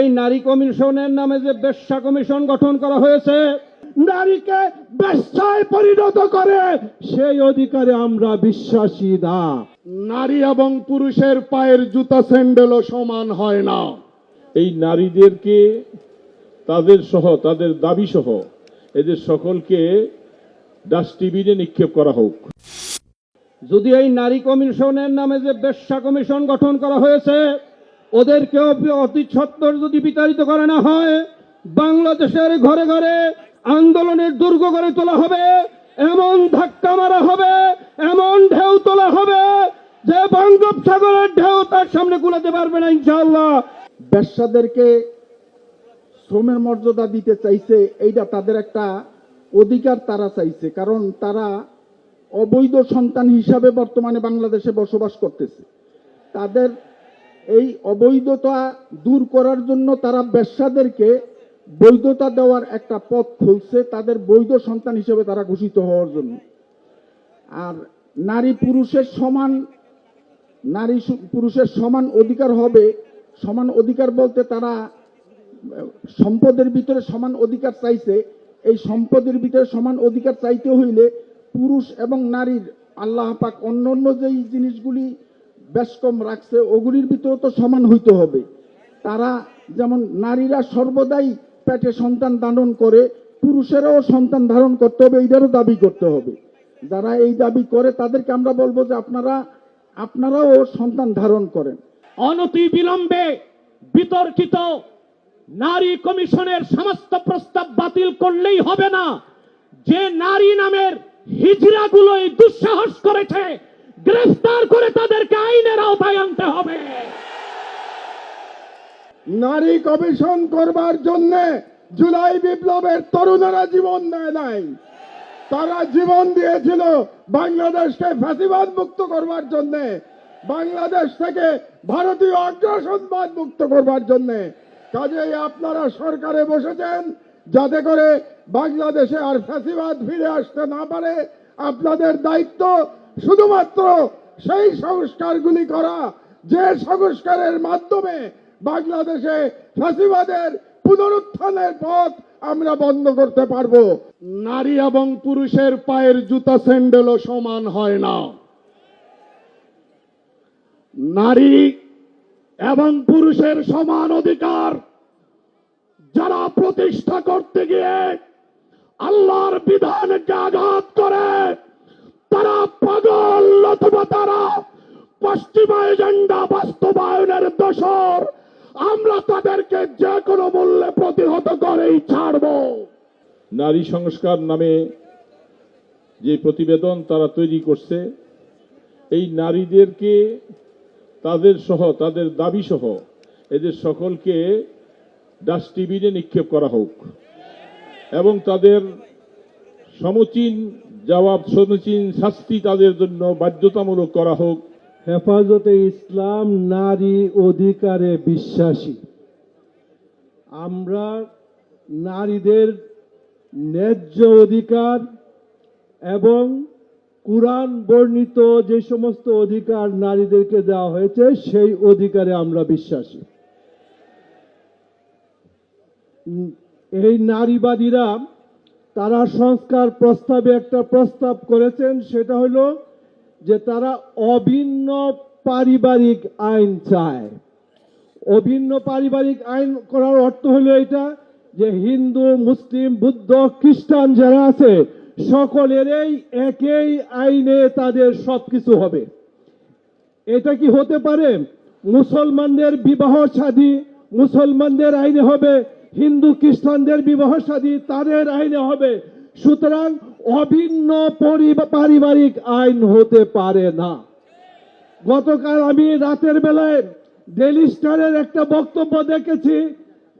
এই নারী কমিশনের নামে যে বেশ্যা কমিশন গঠন করা হয়েছে, নারীকে বেশ্যায় পরিণত করে, সেই অধিকারে আমরা বিশ্বাসী না। নারী এবং পুরুষের পায়ের জুতা স্যান্ডেলও সমান হয় না। এই নারীদেরকে তাদের সহ, তাদের দাবি সহ এদের সকলকে ডাস্টবিনে নিক্ষেপ করা হোক। যদি এই নারী কমিশনের নামে যে বেশ্যা কমিশন গঠন করা হয়েছে ওদেরকেও অতি যদি বিতাড়িত করা না হয়, বাংলাদেশের ঘরে ঘরে আন্দোলনের দুর্গ গড়ে তোলা হবে, এমন ধাক্কা মারা হবে, এমন ঢেউ তোলা হবে যে বঙ্গোপসাগরের ঢেউ তার সামনে কুলাতে পারবে না ইনশাল্লাহ ব্যবসাদেরকে শ্রমের মর্যাদা দিতে চাইছে, এইটা তাদের একটা অধিকার তারা চাইছে, কারণ তারা অবৈধ সন্তান হিসাবে বর্তমানে বাংলাদেশে বসবাস করতেছে। তাদের এই অবৈধতা দূর করার জন্য তারা ব্যবসাদেরকে বৈধতা দেওয়ার একটা পথ খুলছে, তাদের বৈধ সন্তান হিসেবে তারা ঘোষিত হওয়ার জন্য। আর নারী পুরুষের সমান, নারী পুরুষের সমান অধিকার হবে। সমান অধিকার বলতে তারা, সম্পদের ভিতরে সমান অধিকার চাইছে। এই সম্পদের ভিতরে সমান অধিকার চাইতে হইলে পুরুষ এবং নারীর আল্লাহ পাক অন্য অন্য যেই জিনিসগুলি বেশ কম রাখছে, ওগুলির ভিতরে তো সমান হইতে হবে। তারা যেমন নারীরা সর্বদাই পেটে সন্তান ধারণ করে, পুরুষেরাও সন্তান ধারণ করতে হবে এইটারও দাবি করতে হবে। যারা এই দাবি করে, তাদেরকে আমরা বলব যে আপনারা, আপনারাও সন্তান ধারণ করেন। অনতি বিলম্বে বিতর্কিত নারী কমিশনের সমস্ত প্রস্তাব বাতিল করলেই হবে না। যে নারী নামের হিজড়াগুলোই দুঃসাহস করেছে গ্রেফতার করে তাদেরকে আইনের আওতায় আনতে হবে। নারী কমিশন করবার জন্য জুলাই বিপ্লবের তরুণেরা জীবন দেয় নাই। তারা জীবন দিয়েছিল বাংলাদেশকে ফ্যাসিবাদ মুক্ত করবার জন্য, বাংলাদেশ থেকে ভারতীয় অগ্রাসনবাদ মুক্ত করবার জন্য। কাজেই আপনারা সরকারে বসেছেন, যাতে করে বাংলাদেশে আর ফ্যাসিবাদ ফিরে আসতে না পারে। আপনাদের দায়িত্ব শুধুমাত্র সেই সংস্কারগুলি করা যে সংস্কারের মাধ্যমে বাংলাদেশে ফ্যাসিবাদের পুনরুত্থানের পথ আমরা বন্ধ করতে পারব। নারী এবং পুরুষের পায়ের জুতা স্যান্ডেলও সমান হয় না। নারী এবং পুরুষের সমান অধিকার যারা প্রতিষ্ঠা করতে গিয়ে আল্লাহর বিধানকে আঘাত করে তারা পাগল অথবা তারা পশ্চিমা এজেন্ডা বাস্তবায়নের দোষর, আমরা তাদেরকে যে কোনো মূল্যে প্রতিহত করেই ছাড়বো। নারী সংস্কার নামে যে প্রতিবেদন তারা তৈরি করছে, এই নারীদেরকে তাদের সহ, তাদের দাবি সহ এদের সকলকে ডাস্টবিনে নিক্ষেপ করা হোক এবং তাদের সমচীন জবাব সমচীন শাস্তি তাদের জন্য বাধ্যতামূলক করা হোক। হেফাজতে ইসলাম নারী অধিকারে বিশ্বাসী। আমরা নারীদের ন্যায্য অধিকার এবং কুরআন বর্ণিত যে সমস্ত অধিকার নারীদেরকে দেওয়া হয়েছে, সেই অধিকারে আমরা বিশ্বাসী। এই নারীবাদীরা তারা সংস্কার প্রস্তাবে একটা প্রস্তাব করেছেন, সেটা হলো যে তারা অভিন্ন পারিবারিক আইন চায়। অভিন্ন পারিবারিক আইন করার অর্থ হলো এটা যে হিন্দু, মুসলিম, বুদ্ধ, খ্রিস্টান যারা আছে, সকলেরই একই আইনে তাদের সব কিছু হবে। এটা কি হতে পারে? মুসলমানদের বিবাহ শাদী মুসলমানদের আইনে হবে হিন্দু খ্রিস্টানদের বিবাহ শাদী তাদের আইনে হবে। সুতরাং অভিন্ন পরি- পারিবারিক আইন হতে পারে না। গতকাল আমি রাতের বেলায় ডেলি স্টারের একটা বক্তব্য দেখেছি।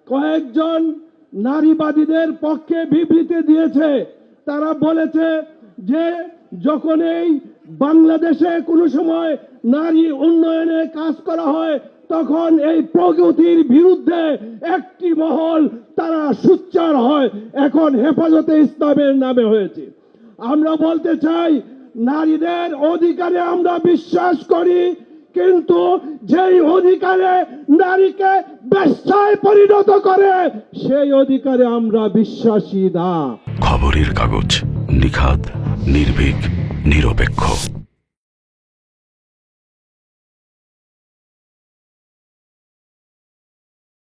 কয়েকজন নারীবাদীদের পক্ষে বিবৃতি দিয়েছে। তারা বলেছে যে, যখন এই বাংলাদেশে কোনো সময় নারী উন্নয়নে কাজ করা হয় তখন এই প্রগতির বিরুদ্ধে একটি মহল তারা সুচ্চার হয়। এখন হেফাজতে ইসলামের নামে হয়েছে। আমরা বলতে চাই, নারীদের অধিকারে আমরা বিশ্বাস করি, কিন্তু যেই অধিকারে নারীকে বেশ্যায় পরিণত করে, সেই অধিকারে আমরা বিশ্বাসী না। খবরের কাগজ নিখাত নির্ভীক, নিরপেক্ষ।